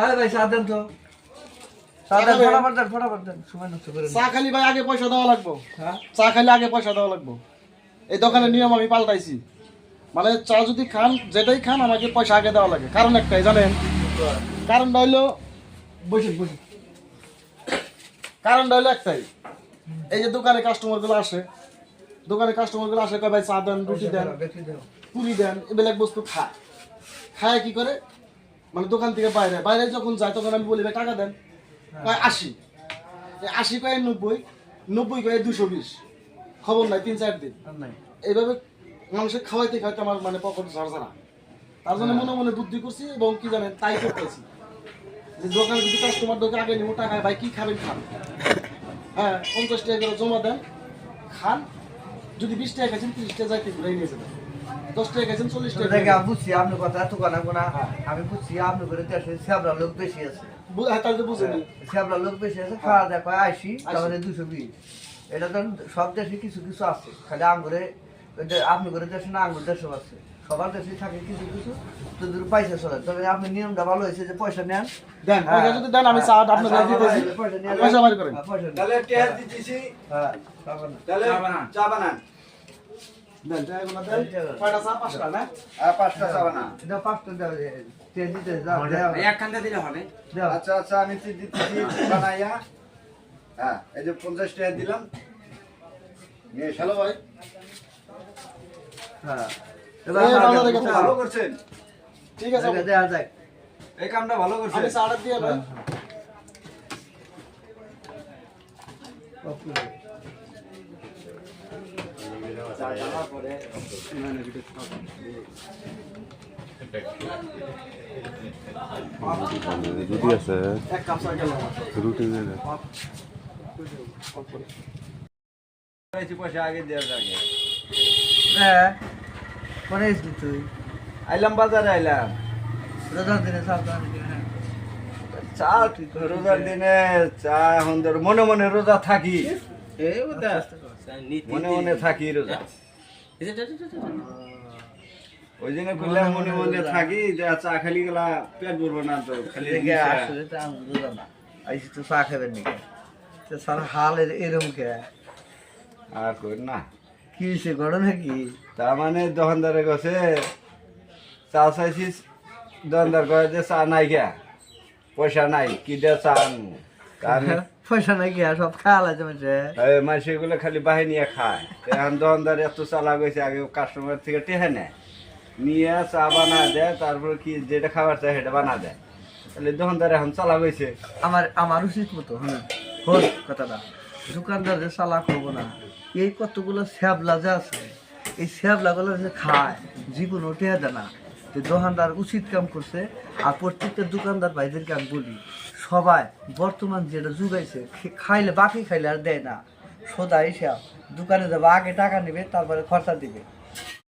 আরে ভাই চা দেন তো। চা খালি ভাই আগে পয়সা দেওয়া লাগবো। হ্যাঁ? চা খালি আগে পয়সা দেওয়া লাগবো। এই দোকানের নিয়ম আমি পাল্টাইছি। মানে চা যদি খান যেটাই খান আমাকে পয়সা আগে দেওয়া লাগে। কারণ একটাই জানেন? কারণটা হইল বসে বসে কারণটা হইল একটাই। এই যে দোকানে কাস্টমারগুলো আসে দোকানে কাস্টমারগুলো আসে কয় ভাই চা দেন রুটি দেন পুরি দেন এবেলা বস্তু খায় খায় কি করে? মানে দোকান থেকে বাইরে। বাইরে যখন যায় তখন আমি বলি ভাই টাকা দেন। কয় আশি। আশি কয় নব্বই। নব্বই কয় দুশো বিশ। খবর নাই তিন চার দিন। এইভাবে মানুষের খাওয়াইতে খাওয়াইতে আমার মানে পকেট ঝাড়ঝাড়া তার জন্য মনে মনে বুদ্ধি করছি এবং কি জানেন তাই করতেছি। যে দোকানে যদি কাস্টমার দোকানে আগে নিবো টাকায় ভাই কি খাবেন খান। হ্যাঁ পঞ্চাশ টাকা করে জমা দেন খান। যদি বিশ টাকা খাচ্ছেন তিরিশ টাকা যাইতে ঘুরে নিয়ে যাবেন। দশ টাকা খাচ্ছেন চল্লিশ টাকা বুঝছি আপনার কথা এত কথা না। আমি বুঝছি আপনার করে দেশে শ্যাবলা লোক বেশি আছে। হ্যাঁ তাহলে বুঝেনি শ্যাবলা লোক বেশি আছে খাওয়া দাওয়া আইসি তাহলে দুশো বিশ। এটা তো সব দেশে কিছু কিছু আছে। খালি আঙ্গুরে আপনি করে দেশে না আঙ্গুর দেশে আছে। সবার দেশে থাকে কিছু কিছু তো দূর পয়সা চলে। তবে আপনি নিয়মটা ভালো হয়েছে যে পয়সা নেন। দেন পয়সা যদি দেন আমি চা আপনাকে দিতেছি। পয়সা নিয়ে পয়সা বাড়ি করেন। হ্যাঁ, পয়সা নেন। তাহলে টেহার দিতেছি। হ্যাঁ, পাবেন না। চা বানান। দেন টাকাগুলো দেন। কয়টা চা? পাঁচটা না? আর পাঁচটা চা এটা পাঁচটা দাও, তেল দিতে যাও, দাও, একখানটা দিলে হবে। আচ্ছা আচ্ছা আমি তো দিতেছি বানাইয়া। হ্যাঁ এই যে পঞ্চাশ টাকা দিলাম। নিয়ে। ভাই। হ্যাঁ। ভালো করছেন? ঠিক আছে দেখা এই কামটা ভালো করছেন। আমি চাটা দিয়ে ভাই রুটি আছে। এক কাপ চা গেল রুটি পয়সা আগে দেওয়ার আগে হ্যাঁ, কোনে এসলি তুই? আইলাম বাজারে আইলাম। রোজার দিনে হইতে, হ্যাঁ। চা রোজার দিনে চা এখন মনে মনে রোজা থাকি। মনে মনে থাকি রোজা ওই জন্য করলাম মনে মনে থাকি চা খালি গেলা পেট ভরবো না তো খালি। আইসি তো চা খাবেন নাকি? তো স্যার হাল এর- এরম কে? আর কই না কি হয়েছে, ঘটনা কি? তার মানে দোকানদারে কাছে চা চাইছিস দোকানদার কয়ে যে চা নাই গা পয়সা নাই কি দে চা আনব পয়সা নাকি সব খাওয়া লাগছে মাঝে মানুষ এগুলো খালি বাহি নিয়ে খায়। এখন দোকানদার এত চালা গেছে আগে কাস্টমার থেকে টেহে নেয়। নিয়ে চা বানা দেয় তারপর কি যেটা খাবার চায় সেটা বানা দেয়। তাহলে দোকানদার এখন চালা গেছে আমার আমার উচিত মতো হ্যাঁ। হোক কথাটা। দোকানদারের চালা করব না এই কতগুলো শ্যাবলা যে আছে এই শ্যাবলাগুলো যে খায় জীবন ওঠে দেয় না। তো দোকানদার উচিত কাম করছে, আর প্রত্যেকটা দোকানদার ভাইদেরকে আমি বলি, সবাই বর্তমান যেটা যুগাইছে খাইলে বাকি খাইলে আর দেয় না। সোদা এসে দোকানে যাবে, আগে টাকা নেবে, তারপরে খরচা দিবে।